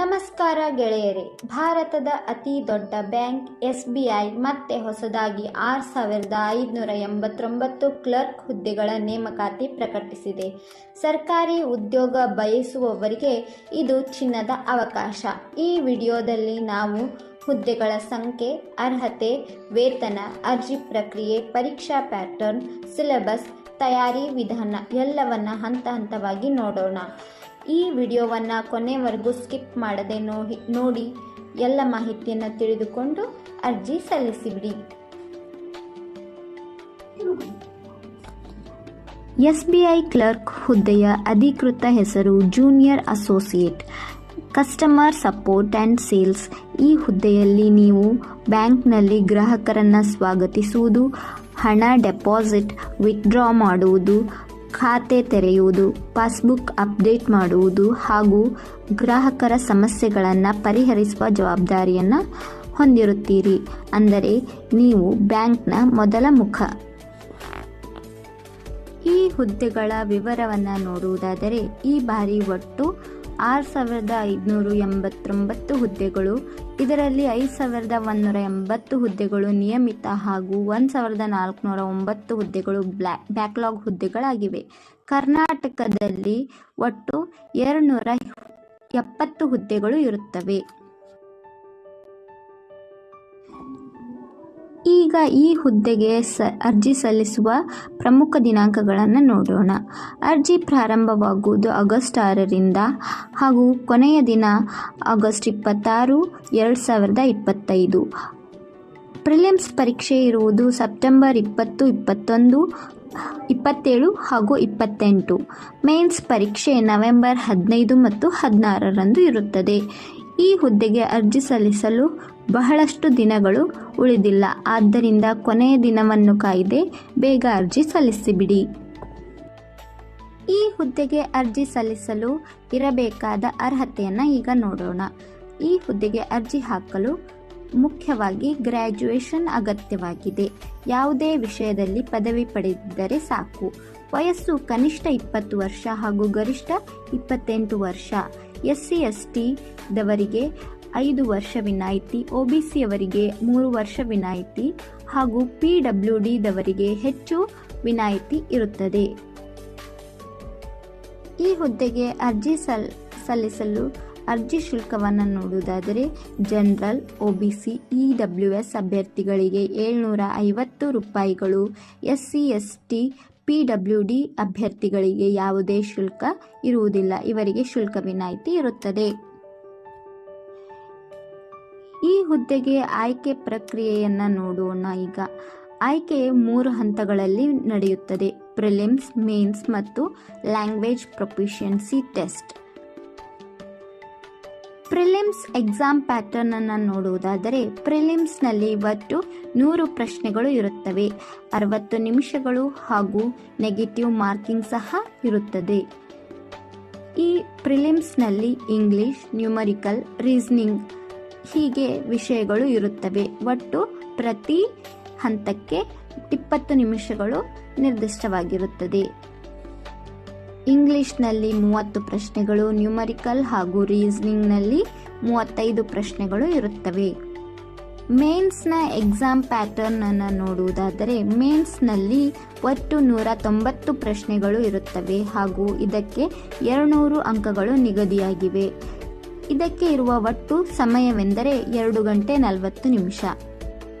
ನಮಸ್ಕಾರ ಗೆಳೆಯರೇ. ಭಾರತದ ಅತಿ ದೊಡ್ಡ ಬ್ಯಾಂಕ್ ಎಸ್ ಬಿ ಐ ಮತ್ತೆ ಹೊಸದಾಗಿ ಆರು ಸಾವಿರದ ಐದುನೂರ ಎಂಬತ್ತೊಂಬತ್ತು ಕ್ಲರ್ಕ್ ಹುದ್ದೆಗಳ ನೇಮಕಾತಿ ಪ್ರಕಟಿಸಿದೆ. ಸರ್ಕಾರಿ ಉದ್ಯೋಗ ಬಯಸುವವರಿಗೆ ಇದು ಚಿನ್ನದ ಅವಕಾಶ. ಈ ವಿಡಿಯೋದಲ್ಲಿ ನಾವು ಹುದ್ದೆಗಳ ಸಂಖ್ಯೆ, ಅರ್ಹತೆ, ವೇತನ, ಅರ್ಜಿ ಪ್ರಕ್ರಿಯೆ, ಪರೀಕ್ಷಾ ಪ್ಯಾಟರ್ನ್, ಸಿಲೆಬಸ್, ತಯಾರಿ ವಿಧಾನ ಎಲ್ಲವನ್ನ ಹಂತ ಹಂತವಾಗಿ ನೋಡೋಣ. ಈ ವಿಡಿಯೋವನ್ನು ಕೊನೆವರೆಗೂ ಸ್ಕಿಪ್ ಮಾಡದೆ ನೋಡಿ ಎಲ್ಲ ಮಾಹಿತಿಯನ್ನು ತಿಳಿದುಕೊಂಡು ಅರ್ಜಿ ಸಲ್ಲಿಸಿಬಿಡಿ. ಎಸ್ ಬಿ ಐ ಕ್ಲರ್ಕ್ ಹುದ್ದೆಯ ಅಧಿಕೃತ ಹೆಸರು junior associate. Customer support and sales. ಈ ಹುದ್ದೆಯಲ್ಲಿ ನೀವು ಬ್ಯಾಂಕ್ನಲ್ಲಿ ಗ್ರಾಹಕರನ್ನು ಸ್ವಾಗತಿಸುವುದು, ಹಣ ಡೆಪಾಸಿಟ್, ವಿತ್ಡ್ರಾ ಮಾಡುವುದು ಖಾತೆ ತೆರೆಯುವುದು, ಪಾಸ್ಬುಕ್ ಅಪ್ಡೇಟ್ ಮಾಡುವುದು ಹಾಗೂ ಗ್ರಾಹಕರ ಸಮಸ್ಯೆಗಳನ್ನು ಪರಿಹರಿಸುವ ಜವಾಬ್ದಾರಿಯನ್ನು ಹೊಂದಿರುತ್ತೀರಿ. ಅಂದರೆ ನೀವು ಬ್ಯಾಂಕ್ನ ಮೊದಲ ಮುಖ. ಈ ಹುದ್ದೆಗಳ ವಿವರವನ್ನು ನೋಡುವುದಾದರೆ ಈ ಬಾರಿ ಒಟ್ಟು ಆರು ಸಾವಿರದ ಐದುನೂರು ಎಂಬತ್ತೊಂಬತ್ತು ಹುದ್ದೆಗಳು ಇದರಲ್ಲಿ ಐದು ಸಾವಿರದ ಒಂದೂರ ಎಂಬತ್ತು ಹುದ್ದೆಗಳು ನಿಯಮಿತ ಹಾಗೂ ಒಂದು ಸಾವಿರದ ನಾಲ್ಕುನೂರ ಒಂಬತ್ತು ಹುದ್ದೆಗಳು ಬ್ಲ್ಯಾಕ್ ಬ್ಯಾಕ್ಲಾಗ್ ಹುದ್ದೆಗಳಾಗಿವೆ. ಕರ್ನಾಟಕದಲ್ಲಿ ಒಟ್ಟು ಎರಡುನೂರ ಎಪ್ಪತ್ತು ಹುದ್ದೆಗಳು ಇರುತ್ತವೆ. ಈಗ ಈ ಹುದ್ದೆಗೆ ಸ, ಅರ್ಜಿ ಸಲ್ಲಿಸುವ ಪ್ರಮುಖ ದಿನಾಂಕಗಳನ್ನು ನೋಡೋಣ. ಅರ್ಜಿ ಪ್ರಾರಂಭವಾಗುವುದು ಆಗಸ್ಟ್ ಆರರಿಂದ ಹಾಗೂ ಕೊನೆಯ ದಿನ ಆಗಸ್ಟ್ ಇಪ್ಪತ್ತಾರು, ಎರಡು ಸಾವಿರದ ಇಪ್ಪತ್ತೈದು. ಪ್ರಿಲಿಮ್ಸ್ ಪರೀಕ್ಷೆ ಇರುವುದು ಸೆಪ್ಟೆಂಬರ್ ಇಪ್ಪತ್ತು, ಇಪ್ಪತ್ತೊಂದು, ಇಪ್ಪತ್ತೇಳು ಹಾಗೂ ಇಪ್ಪತ್ತೆಂಟು. ಮೇನ್ಸ್ ಪರೀಕ್ಷೆ ನವೆಂಬರ್ ಹದಿನೈದು ಮತ್ತು ಹದಿನಾರರಂದು ಇರುತ್ತದೆ. ಈ ಹುದ್ದೆಗೆ ಅರ್ಜಿ ಸಲ್ಲಿಸಲು ಬಹಳಷ್ಟು ದಿನಗಳು ಉಳಿದಿಲ್ಲ. ಆದ್ದರಿಂದ ಕೊನೆಯ ದಿನವನ್ನು ಕಾಯ್ದೆ, ಬೇಗ ಅರ್ಜಿ ಸಲ್ಲಿಸಿಬಿಡಿ. ಈ ಹುದ್ದೆಗೆ ಅರ್ಜಿ ಸಲ್ಲಿಸಲು ಇರಬೇಕಾದ ಅರ್ಹತೆಯನ್ನು ಈಗ ನೋಡೋಣ. ಈ ಹುದ್ದೆಗೆ ಅರ್ಜಿ ಹಾಕಲು ಮುಖ್ಯವಾಗಿ ಗ್ರ್ಯಾಜುಯೇಷನ್ ಅಗತ್ಯವಾಗಿದೆ. ಯಾವುದೇ ವಿಷಯದಲ್ಲಿ ಪದವಿ ಪಡೆದಿದ್ದರೆ ಸಾಕು. ವಯಸ್ಸು ಕನಿಷ್ಠ ಇಪ್ಪತ್ತು ವರ್ಷ ಹಾಗೂ ಗರಿಷ್ಠ ಇಪ್ಪತ್ತೆಂಟು ವರ್ಷ. ಎಸ್ ಸಿ ಎಸ್ ಟಿದವರಿಗೆ ಐದು ವರ್ಷ ವಿನಾಯಿತಿ ಒಬಿಸಿಯವರಿಗೆ ಮೂರು ವರ್ಷ ವಿನಾಯಿತಿ ಹಾಗೂ ಪಿ ಡಬ್ಲ್ಯೂ ಡಿದವರಿಗೆ ಹೆಚ್ಚು ವಿನಾಯಿತಿ ಇರುತ್ತದೆ. ಈ ಹುದ್ದೆಗೆ ಅರ್ಜಿ ಸಲ್, ಸಲ್ಲಿಸಲು ಅರ್ಜಿ ಶುಲ್ಕವನ್ನು ನೋಡುವುದಾದರೆ general, O B C, E W S ಅಭ್ಯರ್ಥಿಗಳಿಗೆ ಏಳ್ನೂರ ಐವತ್ತು ರೂಪಾಯಿಗಳು, S C, S T, P W D ಅಭ್ಯರ್ಥಿಗಳಿಗೆ ಯಾವುದೇ ಶುಲ್ಕ ಇರುವುದಿಲ್ಲ. ಇವರಿಗೆ ಶುಲ್ಕ ವಿನಾಯಿತಿ ಇರುತ್ತದೆ. ಈ ಹುದ್ದೆಗೆ ಆಯ್ಕೆ ಪ್ರಕ್ರಿಯೆಯನ್ನು ನೋಡೋಣ ಈಗ. ಆಯ್ಕೆ ಮೂರು ಹಂತಗಳಲ್ಲಿ ನಡೆಯುತ್ತದೆ. ಪ್ರಿಲಿಮ್ಸ್, ಮೇನ್ಸ್ ಮತ್ತು language proficiency test. Prelims exam pattern ಅನ್ನು ನೋಡುವುದಾದರೆ, ಪ್ರಿಲಿಮ್ಸ್ನಲ್ಲಿ ಒಟ್ಟು ನೂರು ಪ್ರಶ್ನೆಗಳು ಇರುತ್ತವೆ. ಅರವತ್ತು ನಿಮಿಷಗಳು ಹಾಗೂ ನೆಗೆಟಿವ್ ಮಾರ್ಕಿಂಗ್ ಸಹ ಇರುತ್ತದೆ. ಈ ಪ್ರಿಲಿಮ್ಸ್ನಲ್ಲಿ ಇಂಗ್ಲಿಷ್, ನ್ಯೂಮರಿಕಲ್, ರೀಸನಿಂಗ್ ಹೀಗೆ ವಿಷಯಗಳು ಇರುತ್ತವೆ. ಒಟ್ಟು ಪ್ರತಿ ಹಂತಕ್ಕೆ ಇಪ್ಪತ್ತು ನಿಮಿಷಗಳು ನಿರ್ದಿಷ್ಟವಾಗಿರುತ್ತದೆ. ಇಂಗ್ಲಿಷ್ನಲ್ಲಿ ಮೂವತ್ತು ಪ್ರಶ್ನೆಗಳು, ನ್ಯೂಮರಿಕಲ್ ಹಾಗೂ ರೀಸನಿಂಗ್ನಲ್ಲಿ ಮೂವತ್ತೈದು ಪ್ರಶ್ನೆಗಳು ಇರುತ್ತವೆ. ಮೇನ್ಸ್ನ ಎಕ್ಸಾಮ್ ಪ್ಯಾಟರ್ನ್ ಅನ್ನು ನೋಡುವುದಾದರೆ, ಮೇನ್ಸ್ನಲ್ಲಿ ಒಟ್ಟು ನೂರ ತೊಂಬತ್ತು ಪ್ರಶ್ನೆಗಳು ಇರುತ್ತವೆ ಹಾಗೂ ಇದಕ್ಕೆ ಎರಡುನೂರು ಅಂಕಗಳು ನಿಗದಿಯಾಗಿವೆ. ಇದಕ್ಕೆ ಇರುವ ಒಟ್ಟು ಸಮಯವೆಂದರೆ ಎರಡು ಗಂಟೆ ನಲವತ್ತು ನಿಮಿಷ.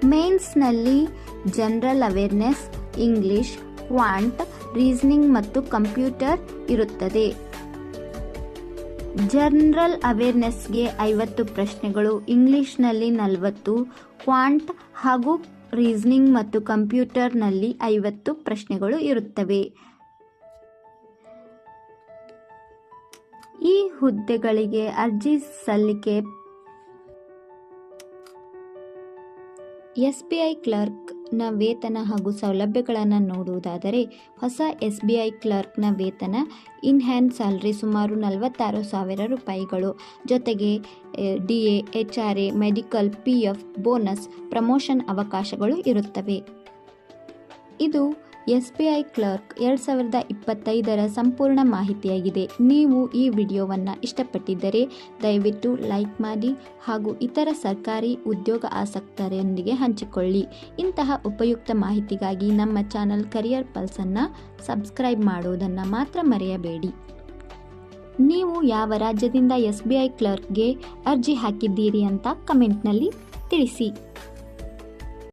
ಮೇನ್ಸ್ನಲ್ಲಿ general awareness, English, quant, reasoning ಮತ್ತು ಕಂಪ್ಯೂಟರ್ ಇರುತ್ತದೆ. ಜನರಲ್ ಅವೇರ್ನೆಸ್ಗೆ ಐವತ್ತು ಪ್ರಶ್ನೆಗಳು, ಇಂಗ್ಲಿಷ್ನಲ್ಲಿ ನಲವತ್ತು, ಕ್ವಾಂಟ್ ಹಾಗೂ ರೀಸನಿಂಗ್ ಮತ್ತು ಕಂಪ್ಯೂಟರ್ನಲ್ಲಿ ಐವತ್ತು ಪ್ರಶ್ನೆಗಳು ಇರುತ್ತವೆ. ಈ ಹುದ್ದೆಗಳಿಗೆ ಅರ್ಜಿ ಸಲ್ಲಿಕೆ. ಎಸ್ಬಿಐ ಕ್ಲರ್ಕ್ನ ವೇತನ ಹಾಗೂ ಸೌಲಭ್ಯಗಳನ್ನು ನೋಡುವುದಾದರೆ ಹೊಸ ಎಸ್ ಬಿ ಐ ಕ್ಲರ್ಕ್ನ ವೇತನ ಇನ್ ಹ್ಯಾಂಡ್ ಸ್ಯಾಲ್ರಿ ಸುಮಾರು ನಲವತ್ತಾರು ಸಾವಿರ ರೂಪಾಯಿಗಳು. ಜೊತೆಗೆ D A, H R A, medical, P F, bonus, promotion ಅವಕಾಶಗಳು ಇರುತ್ತವೆ. ಇದು ಎಸ್ ಬಿ ಐ ಕ್ಲರ್ಕ್ ಎರಡು ಸಾವಿರದ ಇಪ್ಪತ್ತೈದರ ಸಂಪೂರ್ಣ ಮಾಹಿತಿಯಾಗಿದೆ. ನೀವು ಈ ವಿಡಿಯೋವನ್ನು ಇಷ್ಟಪಟ್ಟಿದ್ದರೆ ದಯವಿಟ್ಟು ಲೈಕ್ ಮಾಡಿ ಹಾಗೂ ಇತರ ಸರ್ಕಾರಿ ಉದ್ಯೋಗ ಆಸಕ್ತರೊಂದಿಗೆ ಹಂಚಿಕೊಳ್ಳಿ. ಇಂತಹ ಉಪಯುಕ್ತ ಮಾಹಿತಿಗಾಗಿ ನಮ್ಮ ಚಾನಲ್ ಕರಿಯರ್ ಪಲ್ಸನ್ನು ಸಬ್ಸ್ಕ್ರೈಬ್ ಮಾಡುವುದನ್ನು ಮಾತ್ರ ಮರೆಯಬೇಡಿ. ನೀವು ಯಾವ ರಾಜ್ಯದಿಂದ ಎಸ್ ಬಿ ಐ ಕ್ಲರ್ಕ್ಗೆ ಅರ್ಜಿ ಹಾಕಿದ್ದೀರಿ ಅಂತ ಕಮೆಂಟ್ನಲ್ಲಿ ತಿಳಿಸಿ.